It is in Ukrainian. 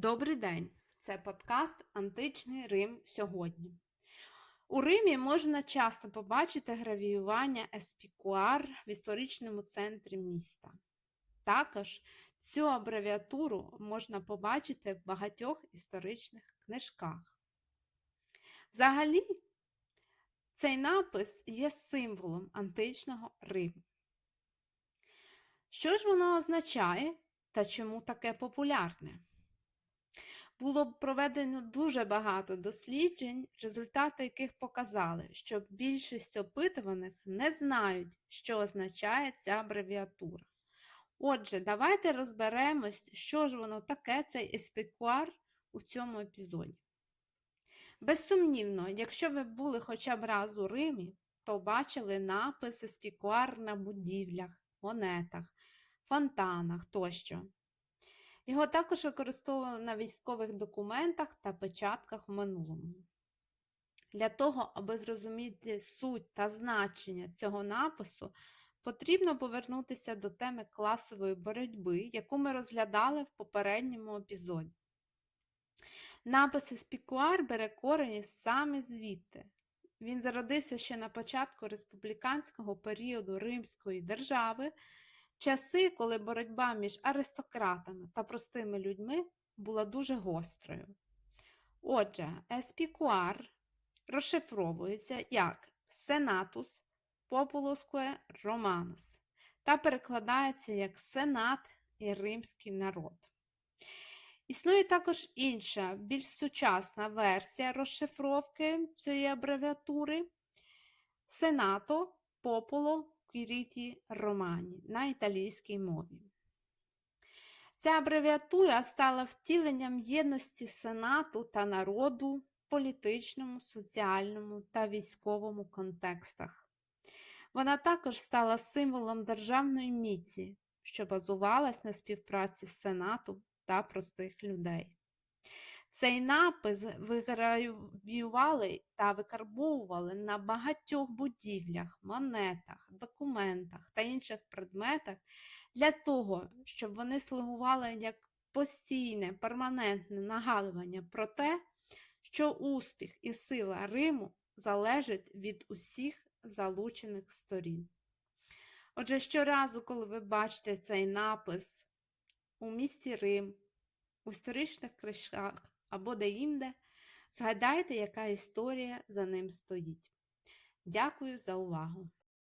Добрий день! Це подкаст Античний Рим сьогодні. У Римі можна часто побачити гравіювання еспікуар в історичному центрі міста. Також цю абревіатуру можна побачити в багатьох історичних книжках. Взагалі, цей напис є символом античного Риму. Що ж воно означає та чому таке популярне? Було проведено дуже багато досліджень, результати яких показали, що більшість опитуваних не знають, що означає ця абревіатура. Отже, давайте розберемось, що ж воно таке, цей еспікуар у цьому епізоді. Безсумнівно, якщо ви були хоча б раз у Римі, то бачили напис еспікуар на будівлях, монетах, фонтанах тощо. Його також використовували на військових документах та печатках в минулому. Для того, аби зрозуміти суть та значення цього напису, потрібно повернутися до теми класової боротьби, яку ми розглядали в попередньому епізоді. Напис Еспікуар бере корені саме звідти. Він зародився ще на початку республіканського періоду Римської держави часи, коли боротьба між аристократами та простими людьми була дуже гострою. Отже, еспікуар розшифровується як Сенатус Populusque Romanus та перекладається як Сенат і Римський народ. Існує також інша, більш сучасна версія розшифровки цієї абревіатури Сенато Popolo Quiriti Romani на італійській мові. Ця абревіатура стала втіленням єдності Сенату та народу в політичному, соціальному та військовому контекстах. Вона також стала символом державної міці, що базувалась на співпраці з Сенату та простих людей. Цей напис вигравіювали та викарбовували на багатьох будівлях, монетах, документах та інших предметах для того, щоб вони слугували як постійне, перманентне нагадування про те, що успіх і сила Риму залежать від усіх залучених сторін. Отже, щоразу, коли ви бачите цей напис у місті Рим, у історичних кришках або деінде, згадайте, яка історія за ним стоїть. Дякую за увагу!